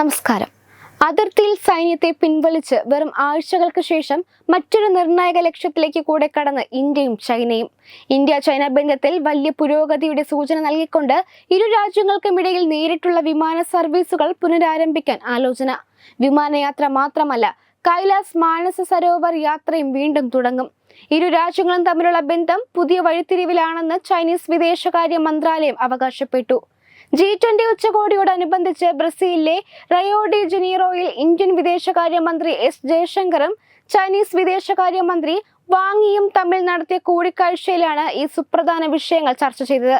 നമസ്കാരം. അതിർത്തിയിൽ സൈന്യത്തെ പിൻവലിച്ച് വെറും ആഴ്ചകൾക്ക് ശേഷം മറ്റൊരു നിർണായക ലക്ഷ്യത്തിലേക്ക് കൂടെ കടന്ന് ഇന്ത്യയും ചൈനയും. ഇന്ത്യ ചൈന ബന്ധത്തിൽ വലിയ പുരോഗതിയുടെ സൂചന നൽകിക്കൊണ്ട് ഇരു രാജ്യങ്ങൾക്കും ഇടയിൽ നേരിട്ടുള്ള വിമാന സർവീസുകൾ പുനരാരംഭിക്കാൻ ആലോചന. വിമാനയാത്ര മാത്രമല്ല കൈലാസ് മാനസ സരോവർ യാത്രയും വീണ്ടും തുടങ്ങും. ഇരു രാജ്യങ്ങളും തമ്മിലുള്ള ബന്ധം പുതിയ വഴിത്തിരിവിലാണെന്ന് ചൈനീസ് വിദേശകാര്യ മന്ത്രാലയം അവകാശപ്പെട്ടു. ജി ട്വന്റി ഉച്ചകോടിയോടനുബന്ധിച്ച് ബ്രസീലിലെ റയോ ഡി ജനീറോയിൽ ഇന്ത്യൻ വിദേശകാര്യമന്ത്രി എസ് ജയശങ്കറും ചൈനീസ് വിദേശകാര്യമന്ത്രി വാങ്ങിയും തമ്മിൽ നടത്തിയ കൂടിക്കാഴ്ചയിലാണ് ഈ സുപ്രധാന വിഷയങ്ങൾ ചർച്ച ചെയ്തത്.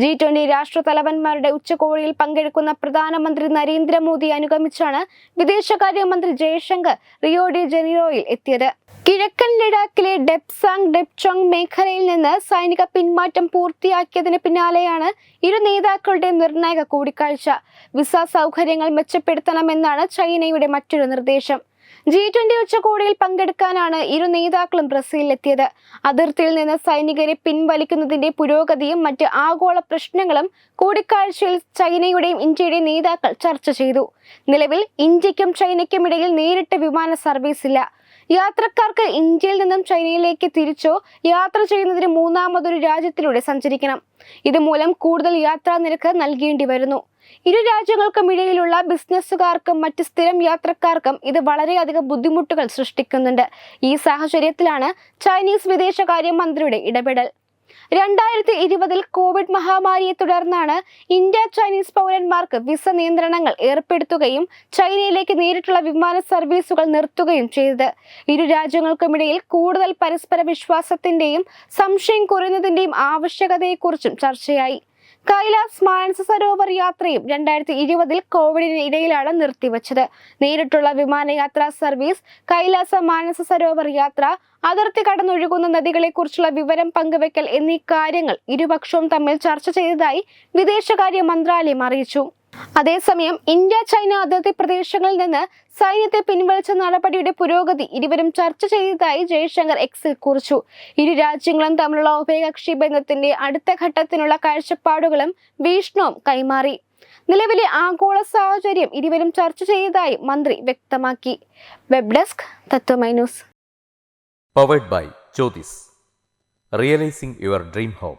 ജി ട്വന്റി രാഷ്ട്ര തലവന്മാരുടെ ഉച്ചകോടിയിൽ പങ്കെടുക്കുന്ന പ്രധാനമന്ത്രി നരേന്ദ്രമോദി അനുഗമിച്ചാണ് വിദേശകാര്യമന്ത്രി ജയശങ്കർ റിയോ ഡി ജനീറോയിൽ എത്തിയത്. കിഴക്കൻ ലഡാക്കിലെ ഡെപ്സാങ് ഡെപ്ചോങ് മേഖലയിൽ നിന്ന് സൈനിക പിന്മാറ്റം പൂർത്തിയാക്കിയതിന് പിന്നാലെയാണ് ഇരു നേതാക്കളുടെയും നിർണായക കൂടിക്കാഴ്ച. വിസ സൗകര്യങ്ങൾ മെച്ചപ്പെടുത്തണമെന്നാണ് ചൈനയുടെ മറ്റൊരു നിർദ്ദേശം. ജി ട്വന്റി ഉച്ചകോടിയിൽ പങ്കെടുക്കാനാണ് ഇരു നേതാക്കളും ബ്രസീലിലെത്തിയത്. അതിർത്തിയിൽ നിന്ന് സൈനികരെ പിൻവലിക്കുന്നതിന്റെ പുരോഗതിയും മറ്റ് ആഗോള പ്രശ്നങ്ങളും കൂടിക്കാഴ്ചയിൽ ചൈനയുടെയും ഇന്ത്യയുടെയും നേതാക്കൾ ചർച്ച ചെയ്തു. നിലവിൽ ഇന്ത്യക്കും ചൈനയ്ക്കും ഇടയിൽ നേരിട്ട് വിമാന സർവീസ് ഇല്ല. യാത്രക്കാർക്ക് ഇന്ത്യയിൽ നിന്നും ചൈനയിലേക്ക് തിരിച്ചോ യാത്ര ചെയ്യുന്നതിന് മൂന്നാമതൊരു രാജ്യത്തിലൂടെ സഞ്ചരിക്കണം. ഇതുമൂലം കൂടുതൽ യാത്രാ നിരക്ക് നൽകേണ്ടി വരുന്നു. ഇരു രാജ്യങ്ങൾക്കും ഇടയിലുള്ള ബിസിനസ്സുകാർക്കും മറ്റ് സ്ഥിരം യാത്രക്കാർക്കും ഇത് വളരെയധികം ബുദ്ധിമുട്ടുകൾ സൃഷ്ടിക്കുന്നുണ്ട്. ഈ സാഹചര്യത്തിലാണ് ചൈനീസ് വിദേശകാര്യ മന്ത്രിയുടെ ഇടപെടൽ. രണ്ടായിരത്തി ഇരുപതിൽ കോവിഡ് മഹാമാരിയെ തുടർന്നാണ് ഇന്ത്യ ചൈനീസ് പൗരന്മാർക്ക് വിസ നിയന്ത്രണങ്ങൾ ഏർപ്പെടുത്തുകയും ചൈനയിലേക്ക് നേരിട്ടുള്ള വിമാന സർവീസുകൾ നിർത്തുകയും ചെയ്തത്. ഇരു രാജ്യങ്ങൾക്കുമിടയിൽ കൂടുതൽ പരസ്പര വിശ്വാസത്തിന്റെയും സംശയം കുറയുന്നതിന്റെയും ആവശ്യകതയെക്കുറിച്ചും ചർച്ചയായി. കൈലാസ് മാനസ സരോവർ യാത്രയും രണ്ടായിരത്തി ഇരുപതിൽ കോവിഡിന് ഇടയിലാണ് നിർത്തിവച്ചത്. നേരിട്ടുള്ള വിമാനയാത്രാ സർവീസ് കൈലാസ മാനസ സരോവർ യാത്ര അതിർത്തി കടന്നൊഴുകുന്ന നദികളെക്കുറിച്ചുള്ള വിവരം പങ്കുവെക്കൽ എന്നീ കാര്യങ്ങൾ ഇരുപക്ഷവും തമ്മിൽ ചർച്ച ചെയ്തതായി വിദേശകാര്യ മന്ത്രാലയം അറിയിച്ചു. അതേസമയം ഇന്ത്യ ചൈന അതിർത്തി പ്രദേശങ്ങളിൽ നിന്ന് സൈന്യത്തെ പിൻവലിച്ച നടപടിയുടെ പുരോഗതി ഇരുവരും ചർച്ച ചെയ്തതായി ജയശങ്കർ എക്സിൽ കുറിച്ചു. ഇരു രാജ്യങ്ങളും തമ്മിലുള്ള ഉഭയകക്ഷി ബന്ധത്തിന്റെ അടുത്ത ഘട്ടത്തിനുള്ള കാഴ്ചപ്പാടുകളും വീഷ്ണുവും കൈമാറി. നിലവിലെ ആഗോള സാഹചര്യം ഇരുവരും ചർച്ച ചെയ്തതായി മന്ത്രി വ്യക്തമാക്കി. Web desk Tatwamayi news. Powered by Jyothis realising your dream home